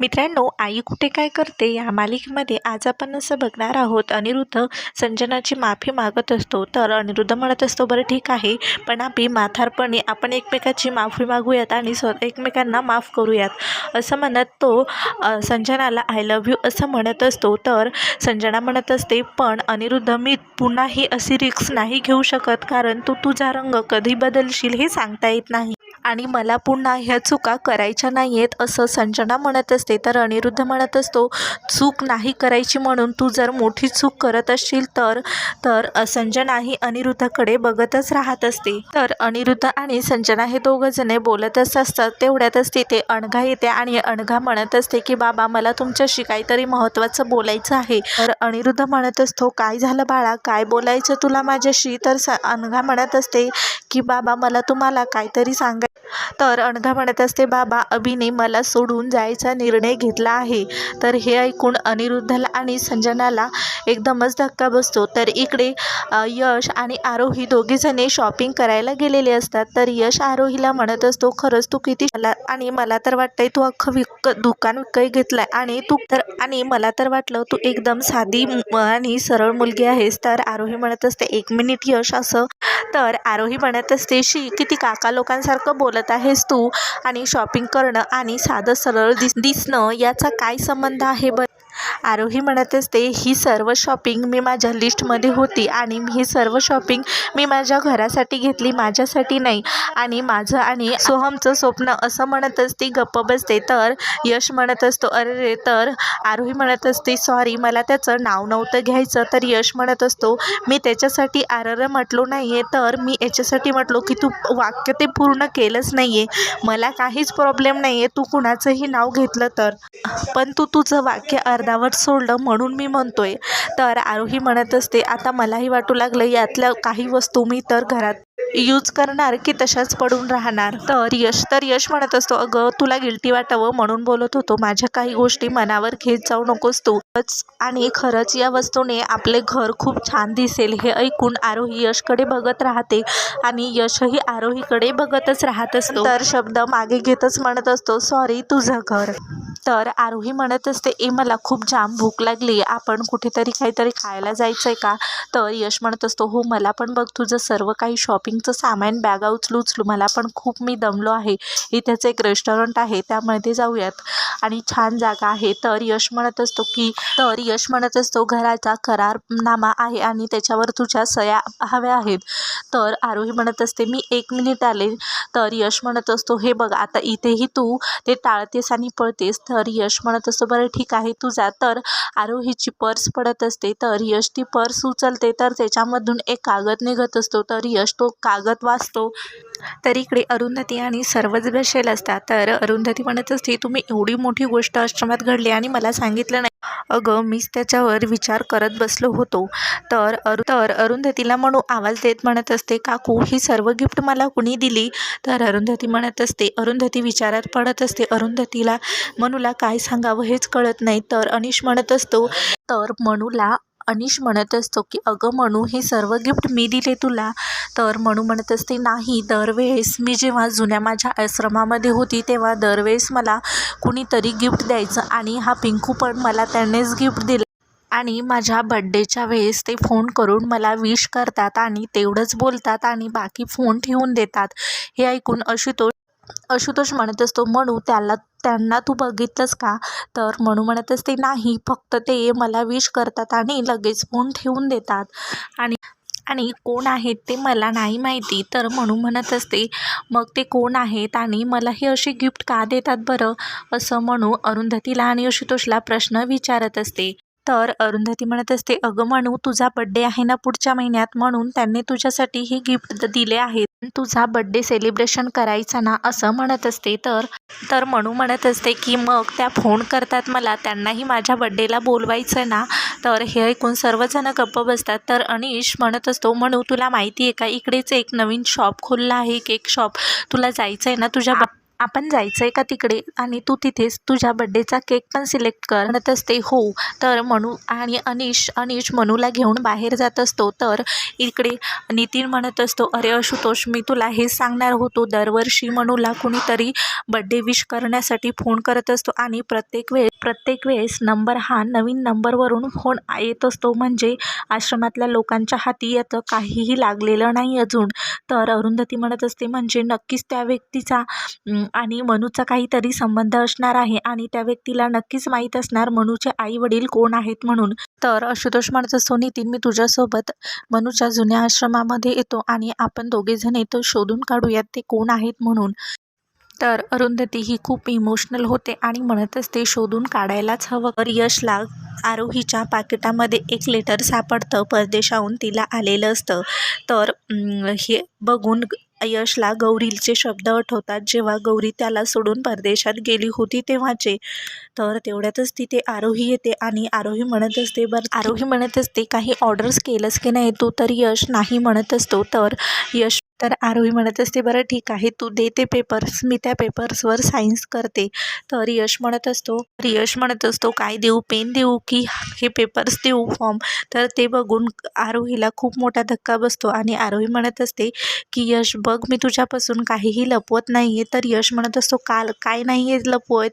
मित्रांनो आई कुठे काय करते? या मालिकेमध्ये आज आपण असं बघणार आहोत अनिरुद्ध संजनाची माफी मागत असतो. तर अनिरुद्ध म्हणत असतो बरं ठीक आहे पण आम्ही माथारपणे आपण एकमेकाची माफी मागूयात आणि स्व एकमेकांना माफ करूयात. असं म्हणत तो संजनाला आय लव्ह यू असं म्हणत असतो. तर संजना म्हणत असते पण अनिरुद्ध मी पुन्हा ही अशी रिक्स नाही घेऊ शकत कारण तू तुझा रंग कधी बदलशील हे सांगता येत नाही. आणि मला पुन्हा ह्या चुका करायच्या नाही आहेत असं संजना म्हणत असते. तर अनिरुद्ध म्हणत असतो चूक नाही करायची म्हणून तू जर मोठी चूक करत असशील तर तर संजना ही अनिरुद्धाकडे बघतच राहत असते. तर अनिरुद्ध आणि संजना हे दोघंजणे बोलतच असतात. तेवढ्यातच तिथे अणघा येते आणि अणघा म्हणत असते की बाबा मला तुमच्याशी काहीतरी महत्त्वाचं बोलायचं आहे. तर अनिरुद्ध म्हणत असतो काय झालं बाळा? काय बोलायचं तुला माझ्याशी? तर स अनघा म्हणत असते की बाबा मला तुम्हाला काहीतरी सांगायचं तर अनघा म्हणत असते बाबा अभिने मला सोडून जायचा निर्णय घेतला आहे. तर हे ऐकून अनिरुद्धला आणि संजनाला एकदमच धक्का बसतो. तर इकडे यश आणि आरोही दोघीजणे शॉपिंग करायला गेलेले असतात. तर यश आरोहीला म्हणत असतो खरंच तू किती मला आणि मला तर वाटतंय तू अख्खं विक दुकान विकत घेतलंय आणि तू तर आणि मला तर वाटलं तू एकदम साधी आणि सरळ मुलगी आहेस. तर आरोही म्हणत असते एक मिनिट यश असं. तर आरोही म्हणत असते शी किती काका लोकांसारखं बोलत आहेस तू आणि शॉपिंग करणं आणि साधं सरळ दिस दिसणं याचा काय संबंध आहे बरं? आरोही म्हणत असते ही सर्व शॉपिंग मी माझ्या लिस्टमध्ये होती आणि ही सर्व शॉपिंग मी माझ्या घरासाठी घेतली माझ्यासाठी नाही. आणि माझं आणि सोहमचं स्वप्न असं म्हणत असते गप्प बसते. तर यश म्हणत असतो अरे रे तर आरोही म्हणत असते सॉरी मला त्याचं नाव नव्हतं घ्यायचं. तर यश म्हणत असतो मी त्याच्यासाठी आरर म्हटलो नाही आहे तर मी याच्यासाठी म्हटलो की तू वाक्य ते पूर्ण केलंच नाही आहे मला काहीच प्रॉब्लेम नाही आहे तू कुणाचंही नाव घेतलं तर. पण तू तुझं वाक्य अर्धावट सोडलं म्हणून मी म्हणतोय. तर आरोही म्हणत असते आता मलाही वाटू लागलं यातल्या काही वस्तू मी तर घरात यूज करणार की तशाच पडून राहणार. तर यश तर यश म्हणत असतो अगं तुला गिल्टी वाटावं म्हणून बोलत होतो. माझ्या काही गोष्टी मनावर घेत जाऊ नकोस तू. खरंच आणि खरंच या वस्तूने आपले घर खूप छान दिसेल हे ऐकून आरोही यशकडे बघत राहते आणि यशही आरोहीकडे बघतच राहत असतो. तर शब्द मागे घेतच म्हणत असतो सॉरी तुझं घर. तर आरोही म्हणत असते ए मला खूप जाम भूक लागली आपण कुठेतरी काहीतरी खायला जायचं आहे का? तर यश म्हणत असतो हो मला पण बघ तुझं सर्व काही शॉपिंगचं सामान बॅगा उचलू उचलू मला पण खूप मी दमलो आहे. इथेच एक रेस्टॉरंट आहे त्यामध्ये जाऊयात. आणि छान जागा आहे. तर यश म्हणत असतो की तर यश म्हणत असतो घराचा करारनामा आहे आणि त्याच्यावर तुझ्या सया हव्या आहेत. तर आरोही म्हणत असते मी एक मिनिट आले. तर यश म्हणत असतो हे बघ आता इथेही तू ते टाळतेस आणि पळतेस. तर यश म्हणत असतो बरं ठीक आहे तुझा तर आरोहीची पर्स पडत असते तर यश ती पर्स उचलते तर त्याच्यामधून एक कागद निघत असतो तर यश तो कागद वाचतो. तर इकडे अरुंधती आणि सर्वच बसेल असतात तर अरुंधती म्हणत असते तुम्ही एवढी मोठी गोष्ट आश्रमात घडली आणि मला सांगितलं नाही. अगं मीच त्याच्यावर विचार करत बसलो होतो. तर अरु तर अरुंधतीला म्हणू आवाज देत म्हणत असते काकू ही सर्व गिफ्ट मला कुणी दिली? तर अरुंधती म्हणत असते अरुंधती विचारात पडत असते. अरुंधतीला मनूला काय सांगावं हेच कळत नाही. तर अनिश म्हणत असतो तर मनूला अनिश म्हणत असतो की अगं म्हणू हे सर्व गिफ्ट मी दिले तुला. तर म्हणू म्हणत असते नाही दरवेळेस मी जेव्हा जुन्या माझ्या आश्रमामध्ये होती तेव्हा दरवेळेस मला कुणीतरी गिफ्ट द्यायचं आणि हा पिंकू पण मला त्यानेच गिफ्ट दिलं. आणि माझ्या बड्डेच्या वेळेस ते फोन करून मला विश करतात आणि तेवढंच बोलतात आणि बाकी फोन ठेवून देतात. हे ऐकून अशी तो आशुतोष म्हणत असतो म्हणू त्याला त्यांना तू बघितलंस का? तर म्हणू म्हणत असते नाही फक्त ते मला विश करतात आणि लगेच फोन ठेवून देतात. आणि आणि कोण आहेत ते मला नाही माहिती. तर म्हणू म्हणत असते मग ते कोण आहेत आणि मला हे असे गिफ्ट का देतात बरं? असं म्हणू अरुंधतीला आणि आशुतोषला प्रश्न विचारत असते. तर अरुंधती म्हणत असते अगं म्हणू तुझा बड्डे आहे ना पुढच्या महिन्यात म्हणून त्यांनी तुझ्यासाठी हे गिफ्ट दिले आहेत. तुझा बड्डे सेलिब्रेशन करायचा ना असं म्हणत असते. तर तर म्हणू म्हणत असते की मग त्या फोन करतात मला त्यांनाही माझ्या बड्डेला बोलवायचं ना? तर हे ऐकून सर्वजण गप्प बसतात. तर अनिश म्हणत असतो म्हणू तुला माहिती आहे का इकडेच एक नवीन शॉप खोलला आहे केक शॉप तुला जायचं आहे ना तुझ्या आपण जायचं आहे का तिकडे? आणि तू तिथेच तुझ्या बड्डेचा केक पण सिलेक्ट कर म्हणत असते. हो तर मनू आणि अनिश अनिश मनूला घेऊन बाहेर जात असतो. तर इकडे नितीन म्हणत असतो अरे आशुतोष मी तुला हे सांगणार होतो. दरवर्षी मनूला कुणीतरी बड्डे विश करण्यासाठी फोन करत असतो आणि प्रत्येक वेळेस प्रत्येक वेळेस नंबर हा नवीन नंबरवरून फोन येत असतो. म्हणजे आश्रमातल्या लोकांच्या हाती याचं काहीही लागलेलं नाही अजून. तर अरुंधती म्हणत असते म्हणजे नक्कीच त्या व्यक्तीचा आणि मनूचा काहीतरी संबंध असणार आहे आणि त्या व्यक्तीला नक्कीच माहीत असणार मनूचे आई वडील कोण आहेत म्हणून. तर आशुतोष म्हणत असतो नितीन मी तुझ्यासोबत मनूच्या जुन्या आश्रमामध्ये येतो आणि आपण दोघेजण येतो शोधून काढूयात ते कोण आहेत म्हणून. तर अरुंधती ही खूप इमोशनल होते आणि म्हणत असते शोधून काढायलाच हवं. तर यशला आरोहीच्या पाकिटामध्ये एक लेटर सापडतं परदेशाहून तिला आलेलं असतं. तर हे बघून यशला गौरीचे शब्द आठवतात. जेव्हा गौरी त्याला सोडून परदेशात गेली होती तेव्हाचे. तर तेवढ्यातच तिथे आरोही येते आणि आरोही म्हणत असते बरं आरोही म्हणत असते काही ऑर्डर्स केलंस की नाही? तू तर यश नाही म्हणत असतो. तर यश तर आरोही म्हणत असते बरं ठीक आहे तू दे ते पेपर्स मी त्या पेपर्सवर सायन्स करते. तर यश म्हणत असतो तर यश म्हणत असतो काय देऊ? पेन देऊ की हे पेपर्स देऊ फॉर्म तर ते बघून आरोहीला खूप मोठा धक्का बसतो आणि आरोही म्हणत असते की यश बघ मी तुझ्यापासून काहीही लपवत नाही आहे तर यश म्हणत असतो काल काय नाही आहे लपवत?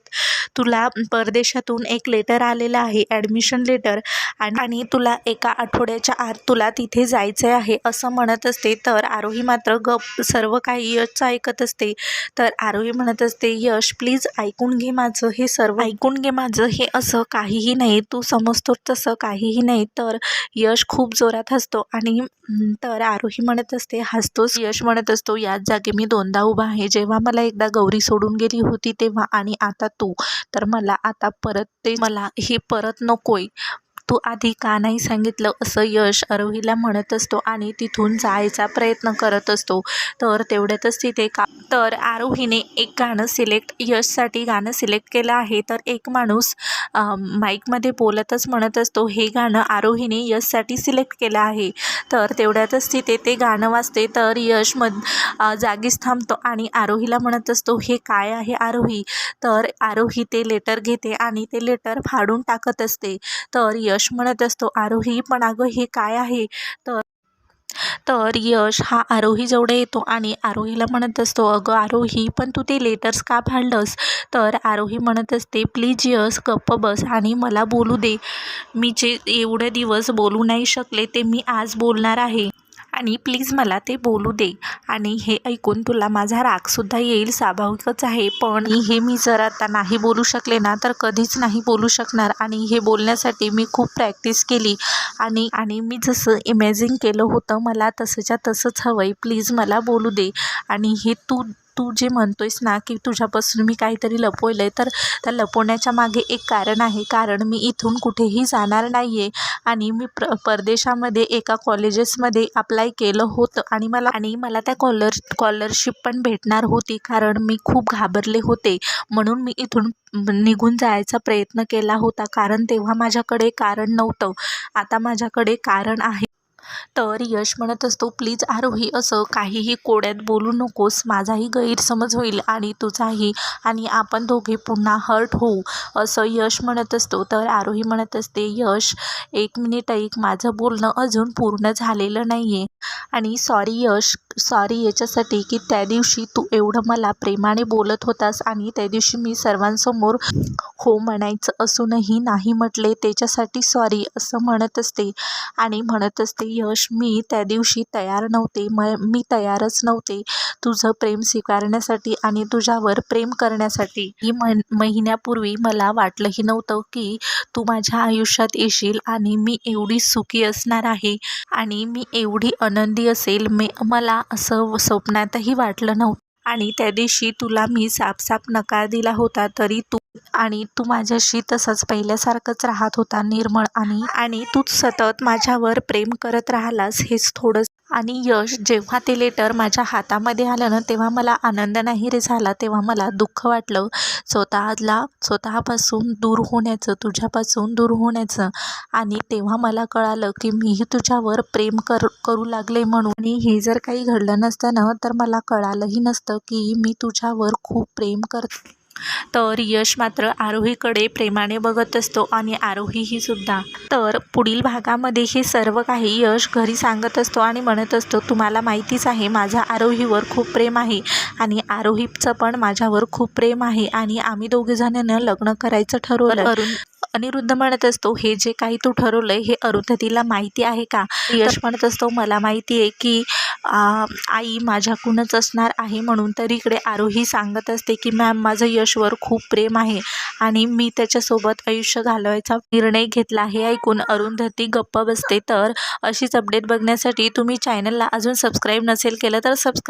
तुला परदेशातून एक लेटर आलेलं आहे ॲडमिशन लेटर आणि तुला एका आठवड्याच्या आत तुला तिथे जायचं आहे असं म्हणत असते. तर आरोही मात्र गप सर्व काही यशचं ऐकत असते. तर आरोही म्हणत असते यश प्लीज ऐकून घे माझं. हे सर्व ऐकून घे माझं. हे असं काहीही नाही. तू समजतो तसं काहीही नाही. तर यश खूप जोरात हसतो आणि तर आरोही म्हणत असते हसतोच यश म्हणत असतो याच जागी मी दोनदा उभा आहे. जेव्हा मला एकदा गौरी सोडून गेली होती तेव्हा आणि आता तू. तर मला आता परत ते मला हे परत नकोय. तू आधी का नाही सांगितलं? असं यश आरोहीला म्हणत असतो आणि तिथून जायचा प्रयत्न करत असतो. तर तेवढ्यातच तिथे का तर आरोहीने एक गाणं सिलेक्ट यशसाठी गाणं सिलेक्ट केलं आहे. तर एक माणूस माईकमध्ये बोलतच म्हणत असतो हे गाणं आरोहीने यशसाठी सिलेक्ट केलं आहे. तर तेवढ्यातच तिथे ते गाणं वाजते. तर यश मध जागीच थांबतो आणि आरोहीला म्हणत असतो हे काय आहे आरोही? तर आरोही ते लेटर घेते आणि ते लेटर फाडून टाकत असते. तर यश यश म्हणत असतो. आरोही पण अगं हे काय आहे? तर तर यश हा आरोहीजवळ येतो आणि आरोहीला म्हणत असतो अगं आरोही पण तू ते लेटर्स का फाडलंस तर आरोही म्हणत असते प्लीज यश गप्प बस आणि मला बोलू दे. मी जे एवढे दिवस बोलू नाही शकले ते मी आज बोलणार आहे. आणि प्लीज मला ते बोलू दे. आणि हे ऐकून तुला माझा रागसुद्धा येईल स्वाभाविकच आहे. पण हे मी जर आता नाही बोलू शकले ना तर कधीच नाही बोलू शकणार. आणि हे बोलण्यासाठी मी खूप प्रॅक्टिस केली. आणि आणि मी जसं इमॅजिन केलं होतं मला तसंच्या तसंच हवं आहे प्लीज मला बोलू दे. आणि हे तू तू जे म्हणतोयस ना की तुझ्यापासून मी काहीतरी लपवलं आहे तर त्या लपवण्याच्या मागे एक कारण आहे. कारण मी इथून कुठेही जाणार नाही आहे आणि मी प्र परदेशामध्ये एका कॉलेजेसमध्ये अप्लाय केलं होतं आणि मला आणि मला त्या कॉलर स्कॉलरशिप पण भेटणार होती कारण मी खूप घाबरले होते. म्हणून मी इथून निघून जायचा प्रयत्न केला होता कारण तेव्हा माझ्याकडे कारण नव्हतं. आता माझ्याकडे कारण आहे. तर यश म्हणत असतो प्लीज आरोही असं काहीही कोड्यात बोलू नकोस. माझाही गैरसमज होईल आणि तुझाही आणि आपण दोघे पुन्हा हर्ट होऊ. असं यश म्हणत असतो. तर आरोही म्हणत असते यश एक मिनिट ऐक. माझं बोलणं अजून पूर्ण झालेलं नाही आहे आणि सॉरी यश सॉरी याच्यासाठी की त्या दिवशी तू एवढं मला प्रेमाने बोलत होतास आणि त्या दिवशी मी सर्वांसमोर हो म्हणायचं असूनही नाही म्हटले त्याच्यासाठी सॉरी असं म्हणत असते. आणि म्हणत असते यश मी त्या दिवशी तयार नव्हते. म मी तयारच नव्हते तुझं प्रेम स्वीकारण्यासाठी आणि तुझ्यावर प्रेम करण्यासाठी. ही मन महिन्यापूर्वी मला वाटलंही नव्हतं की तू माझ्या आयुष्यात येशील आणि मी एवढी सुखी असणार आहे आणि मी एवढी आनंदी असेल. मे मला असं स्वप्नातही वाटलं नव्हतं. आणि त्या दिवशी तुला मी साफसाफ नकार दिला होता तरी तू आणि तू माझ्याशी तसंच पहिल्यासारखंच राहत होता निर्मळ आणि आणि तू सतत माझ्यावर प्रेम करत राहिलास हेच थोडं आणि यश जेव्हा ते लेटर माझ्या हातामध्ये आलं ना तेव्हा मला आनंद नाही रे झाला. तेव्हा मला दुःख वाटलं. स्वतःला स्वतःपासून दूर होण्याचं तुझ्यापासून दूर होण्याचं. आणि तेव्हा मला कळालं की मीही तुझ्यावर प्रेम कर करू लागले म्हणून. आणि हे जर काही घडलं नसतं ना तर मला कळालंही नसतं की मी तुझ्यावर खूप प्रेम करते. तर यश मात्र आरोहीकडे प्रेमाने बघत असतो आणि आरोहीही सुद्धा. तर पुढील भागामध्ये हे सर्व काही यश घरी सांगत असतो आणि म्हणत असतो तुम्हाला माहितीच आहे माझ्या आरोहीवर खूप प्रेम आहे आणि आरोहीचं पण माझ्यावर खूप प्रेम आहे आणि आम्ही दोघेजणांना लग्न करायचं ठरवलं. अरुण अनिरुद्ध म्हणत असतो हे जे काही तू ठरवलंय हे अरुंधतीला माहिती आहे का? यश म्हणत असतो मला माहिती आहे की आई माझ्याकडूनच असणार आहे म्हणून तर इकडे आरोही सांगत असते की मॅम माझं यशवर खूप प्रेम आहे. आणि मी त्याच्यासोबत आयुष्य घालवायचा निर्णय घेतला हे ऐकून अरुंधती गप्प बसते. तर अशीच अपडेट बघण्यासाठी तुम्ही चॅनलला अजून सबस्क्राईब नसेल केलं तर सबस्क्राईब